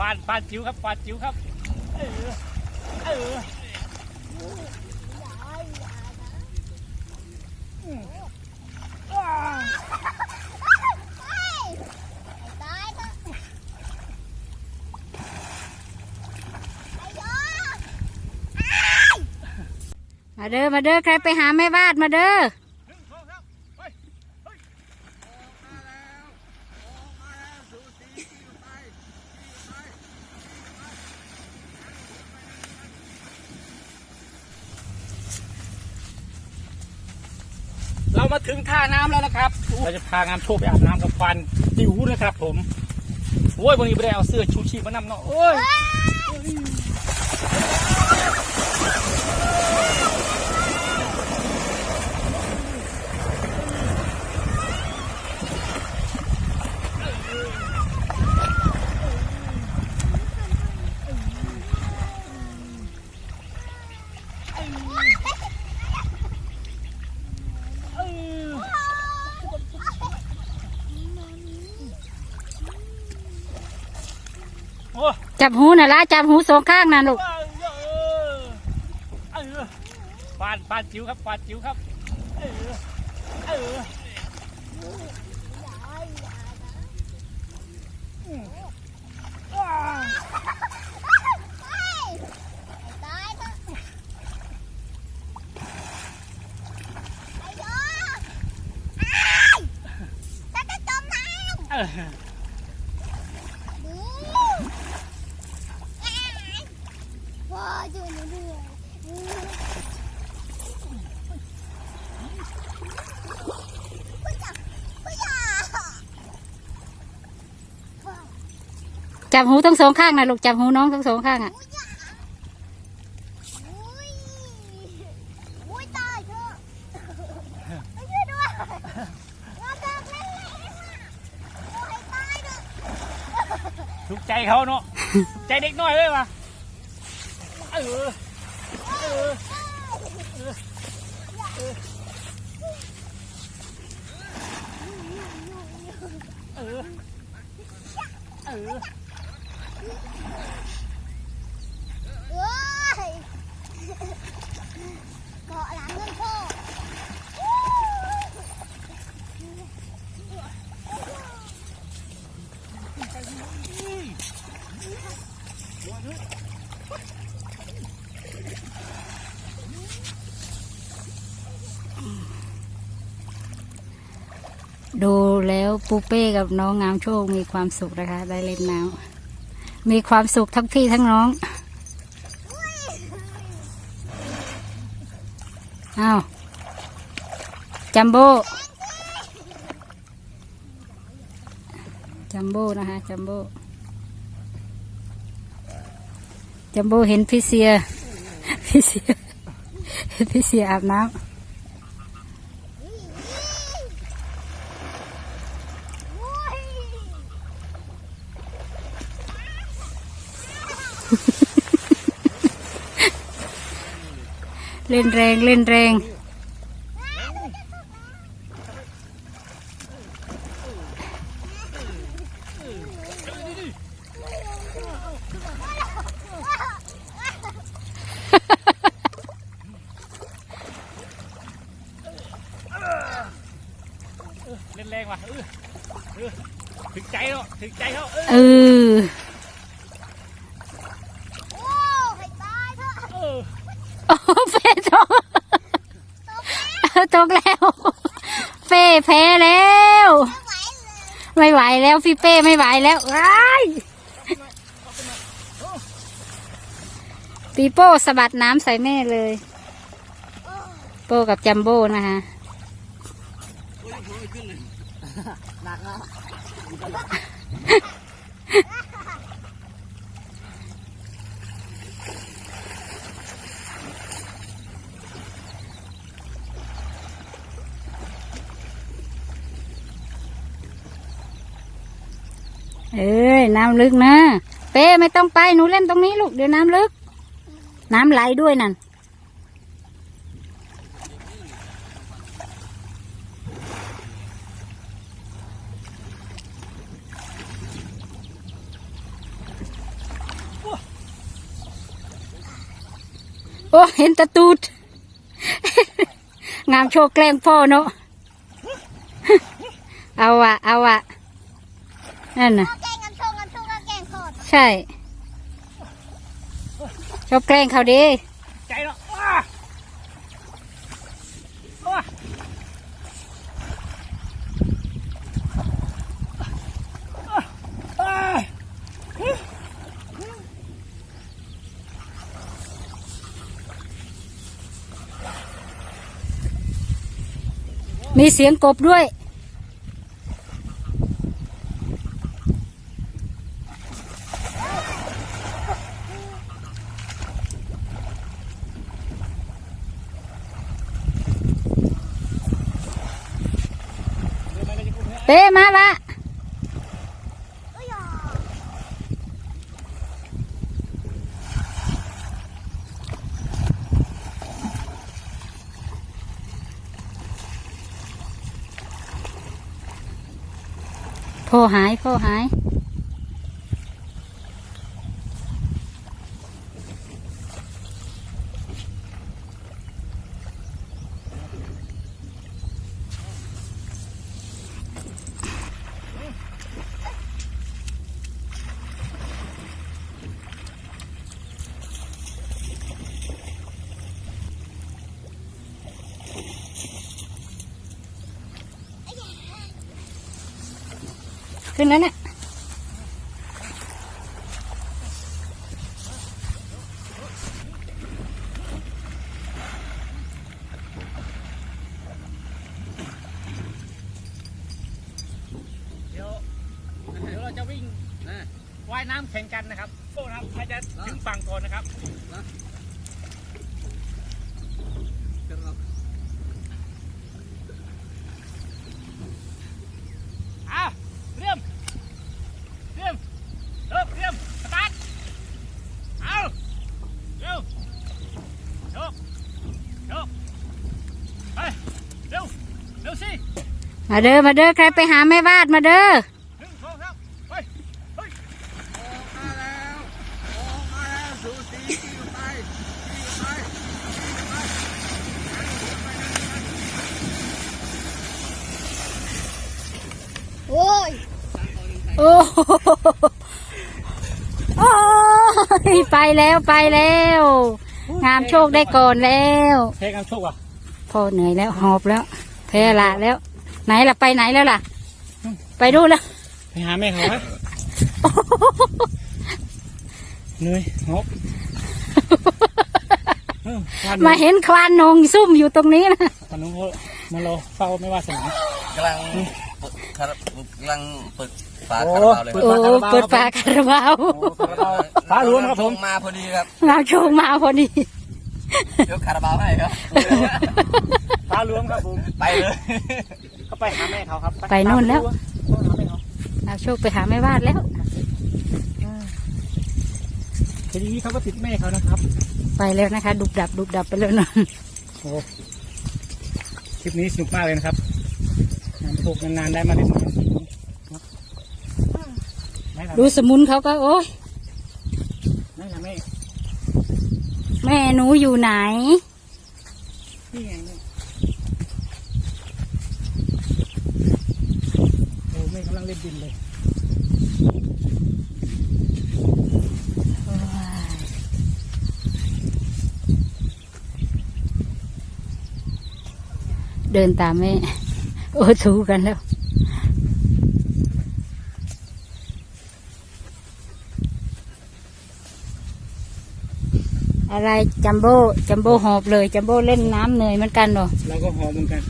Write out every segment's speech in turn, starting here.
ปานปานจิ๋วครับปานจิ๋วครับเออเออมาวมาเด้อมาเด้อใครไปหาแม่บ้านมาเด้อ หนึ่งสองสามเฮ้ยเฮ้ย เรามาถึงท่าน้ำแล้วนะครับ เราจะพางามโชคไปอาบน้ำกับฟันจิ๋วนะครับ ผมโอ้ยวันนี้ไม่ได้เอาเสื้อชูชีพมานำเนาะโอ้ย จับหูน่ะละจับหูสองข้างน่ะลูกปานปานจิ๋วครับปานจิ๋วครับเออเออมว้าว เออ พ่ออยู่ในเรือผู้จับผู้จับ จับหูทั้งสองข้างนะลูกจับหูน้องทั้งสองข้างอะอุ้ยอุ้ยตายเถอะหูตายเถอะลูกใจเขาเนาะ ใจเด็กน้อยเลยว่ะเออเออเออเออ เอ้ยเกาะหลังเงินพ่อ แล้วปูเป้กับน้องงามโชคมีความสุขนะคะ ได้เล่นน้ำมีความสุขทั้งพี่ทั้งน้องอ้าวจัมโบ้จัมโบ้นะคะจัมโบ้จัมโบ้เห็นพี่เสียพี่เสียพี่เสียอาบน้ำ เล่นแรงเล่นแรงเล่นแรงว่ะเออเออถึงใจเนาะถึงใจเขาเออ เออ โอ้ให้ตายเถอะ เออ โอ้เฟตกต กแล้วเฟ่แพ้แล้ว ไม่ไหวแล้วพี่เป้ไม่ไหวแล้วว้ปีโป้สะบัดน้ำใส่แม่เลย โป้กับจัมโบ้นะคะ น้ำลึกนะ เป้ไม่ต้องไปหนูเล่นตรงนี้ลูกเดี๋ยวน้ำลึก น้ำไหลด้วยนั่นโอ้เห็นตะตูด งามโชว์แกล้งพ่อเนาะ เอาอะเอาอะนั่นน่ะ ใช่ ชอบแกล้งเขาดีใจเนาะมีเสียงกบด้วย เต้มาละ เอ้ยอะ พ่อหายพ่อหาย ขึ้นแล้วเนี่ยเดี๋ยวเดี๋ยวเราจะวิ่งว่ายน้ำแข่งกันนะครับโอ้นะครับใครจะถึงฝั่งก่อนนะครับอะเริ่มเริ่มเริ่มเริ่มสตาร์ทเอาเร็วโชกโชกไปเร็วเร็วสิ มาเด้อมาเด้อใครไปหาแม่วาดมาเด้อหนึ่งสองสามไปเฮ้ยโอ้ย โอ้โหโอ้ยไปแล้วไปแล้ว งามโชคได้ก่อนแล้วเพลงเอาโชคอะพ่อเหนื่อยแล้วหอบแล้ว แพ้ละแล้ว ไหนล่ะไปไหนแล้วล่ะ ไปดูแล้วไปหาแม่เขาไหมเหนื่อยหอบเออวันมาเห็นควานนงซุ่มอยู่ตรงนี้นะวันนู้นเขามารอเฝ้าไม่ว่าสนามกำลังเปิดคารากำลังเปิดฝาโอ้คาราบาวเลยเปิโอ้เปิดฝาคาราบาวฟ้าหลวงครับผมมาพอดีครับงามโชคมาพอดียกคาราบาวให้ครับฟ้ารวมครับผมไปเลย ก็ไปหาแม่เขาครับไปนู่นแล้วไปหาแม่เขางามโชคไปหาแม่วาดแล้ว ทีนี้เขาก็ติดแม่เขานะครับไปแล้วนะคะ ดุบดับดุบดับไปแล้วนะโอ้คลิปนี้สนุกมากเลยนะครับงานโชคนานๆได้มาเล่นน้ำไม่ละดูสมุนเขาก็โอ้ยไม่ละแม่ แม่หนูอยู่ไหนนี่ไงเนี่ยโอ้แม่กำ ลังเล่นดินเลยเดินตามแม่โอ้ถูกันแล้ว อะไรจัมโบ้จัมโบ้หอบเลย จัมโบ้เล่นน้ำเหนื่อยเหมือนกันเหรอเราก็หอมเหมือนกัน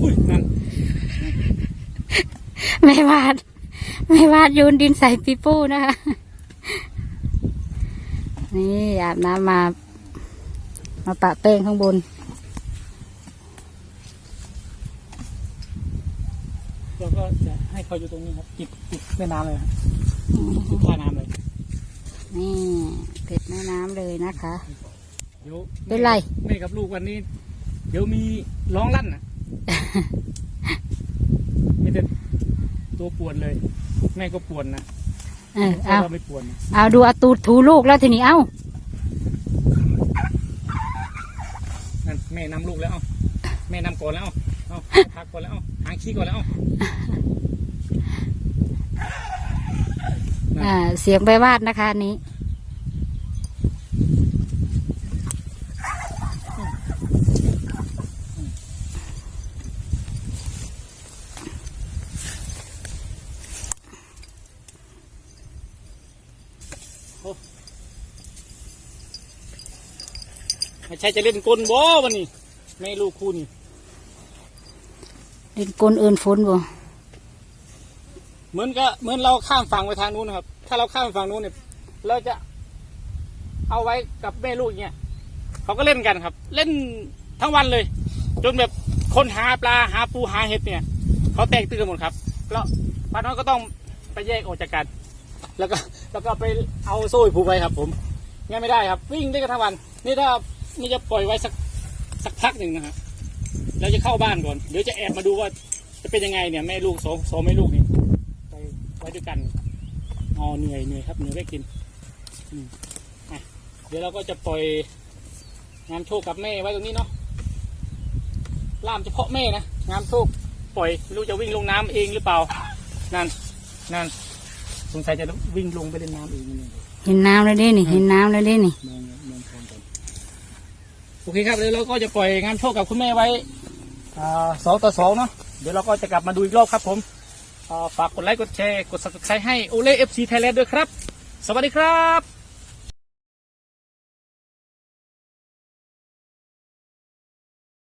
อุ้ยนั่น ไม่วาด ไม่วาดโยนดินใส่ปีโป้นะคะ นี่อาบน้ำมา มาปะแป้งข้างบน เราก็จะให้เขาอยู่ตรงนี้ครับติดติดแม่น้ำเลยครับติดท่าน้ำเลย นี่ติดแม่น้ำเลยนะคะ เดี๋ยวเป็นไร แม่กับลูกวันนี้ เดี๋ยวมีร้องลั่นอะไม่แต่ ตัวปวดเลย แม่ก็ปวดนะเออเอาไม่ปวดนะเอาดูอาตูดถูลูกแล้วทีนี้เอานั่แม่นำลูกแล้วเอาแม่นำก่อนแล้วเอาเอาพักก่อนแล้วเอาหางขี้ก่อนแล้วเอาอ่าเสียงใบวาดนะคะนี้ ไม่ใช่จะเล่นกลบอวันนี้แม่ลูกคู่นี่เล่นกลเอินฝนบ่เหมือนก็เหมือนเราข้ามฝั่งไปทางนู้นนะครับ ถ้าเราข้ามฝั่งนู้นเนี่ยเราจะเอาไว้กับแม่ลูกเนี่ยเขาก็เล่นกันครับ เล่นทั้งวันเลย จนแบบคนหาปลาหาปูหาเห็ดเนี่ยเขาแตกตื่นหมดครับ แล้วปลาน้อยก็ต้องไปแยกออกจากกัน แล้วก็แล้วก็ไปเอาโซ่ผูกไว้ครับ ผมงั้นไม่ได้ครับ วิ่งได้กันทั้งวัน นี่ถ้า นี่จะปล่อยไว้สักสักพักหนึ่งนะครับเราจะเข้าบ้านก่อน เดี๋ยวจะแอบมาดูว่าจะเป็นยังไงเนี่ยแม่ลูกสองสองแม่ลูกนี่ไปไว้ด้วยกันอ๋อเหนื่อยเหนื่อยครับเหนื่อยได้กินอืมอะเดี๋ยวเราก็จะปล่อยงามโชคกับแม่ไว้ตรงนี้เนาะล่ามเฉพาะแม่นะงามโชคปล่อยไม่รู้จะวิ่งลงน้ำเองหรือเปล่า นั่นนั่นสงสัยจะวิ่งลงไปเล่นน้ำเองนี่เห็นน้ำแล้วเด้นี่เห็นน้ำแล้วเด้นี่มองมองทางก่อนโอเคครับเดี๋ยวเราก็จะปล่อยงานโชคกับคุณแม่ไว้สองต่อสองเนาะเดี๋ยวเราก็จะกลับมาดูอีกรอบครับผมฝากกดไลค์กดแชร์กด subscribe ให้โอเล่เอฟซีไทยแลนด์ด้วยครับ สวัสดีครับ